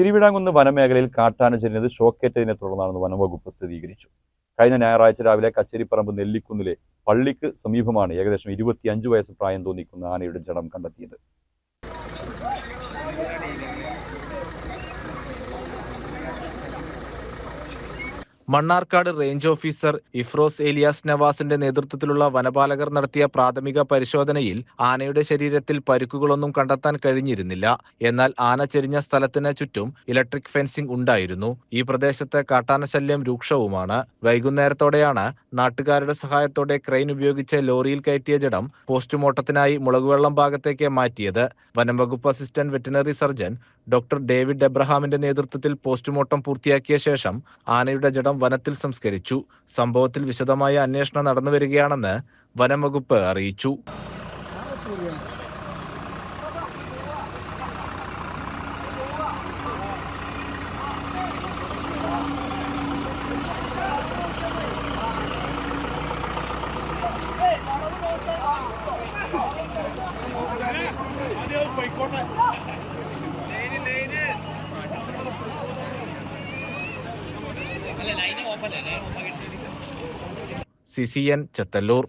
തിരുവിടാംകുന്ന് വനമേഖലയിൽ കാട്ടാന ചെരിഞ്ഞത് ഷോക്കേറ്റതിനെ തുടർന്നാണെന്ന് വനംവകുപ്പ് സ്ഥിരീകരിച്ചു. കഴിഞ്ഞ ഞായറാഴ്ച രാവിലെ കച്ചേരിപ്പറമ്പ് നെല്ലിക്കുന്നിലെ പള്ളിക്ക് സമീപമാണ് ഏകദേശം ഇരുപത്തിയഞ്ച് വയസ്സ് പ്രായം തോന്നിക്കുന്ന ആനയുടെ ജഡം കണ്ടെത്തിയത്. Mannarkkad range officer Ifroz alias നവാസിന്റെ നേതൃത്വത്തിലുള്ള വനപാലകർ നടത്തിയ പ്രാഥമിക പരിശോധനയിൽ ആനയുടെ ശരീരത്തിൽ പരുക്കുകളൊന്നും കണ്ടെത്താൻ കഴിഞ്ഞിരുന്നില്ല. എന്നാൽ ആന ചെരിഞ്ഞ സ്ഥലത്തിന് ചുറ്റും ഇലക്ട്രിക് ഫെൻസിംഗ് ഉണ്ടായിരുന്നു. ഈ പ്രദേശത്ത് കാട്ടാനശല്യം രൂക്ഷവുമാണ്. വൈകുന്നേരത്തോടെയാണ് നാട്ടുകാരുടെ സഹായത്തോടെ ക്രെയിൻ ഉപയോഗിച്ച് ലോറിയിൽ കയറ്റിയ ജഡം പോസ്റ്റ്മോർട്ടത്തിനായി മുളകുവെള്ളം ഭാഗത്തേക്ക് മാറ്റിയത്. വനംവകുപ്പ് assistant veterinary surgeon doctor David എബ്രഹാമിന്റെ നേതൃത്വത്തിൽ പോസ്റ്റ്മോർട്ടം പൂർത്തിയാക്കിയ ശേഷം ആനയുടെ ജഡം വനത്തിൽ സംസ്കരിച്ചു. സംഭവത്തിൽ വിശദമായ അന്വേഷണം നടന്നുവരികയാണെന്ന് വനം വകുപ്പ് അറിയിച്ചു. C C Chethallur.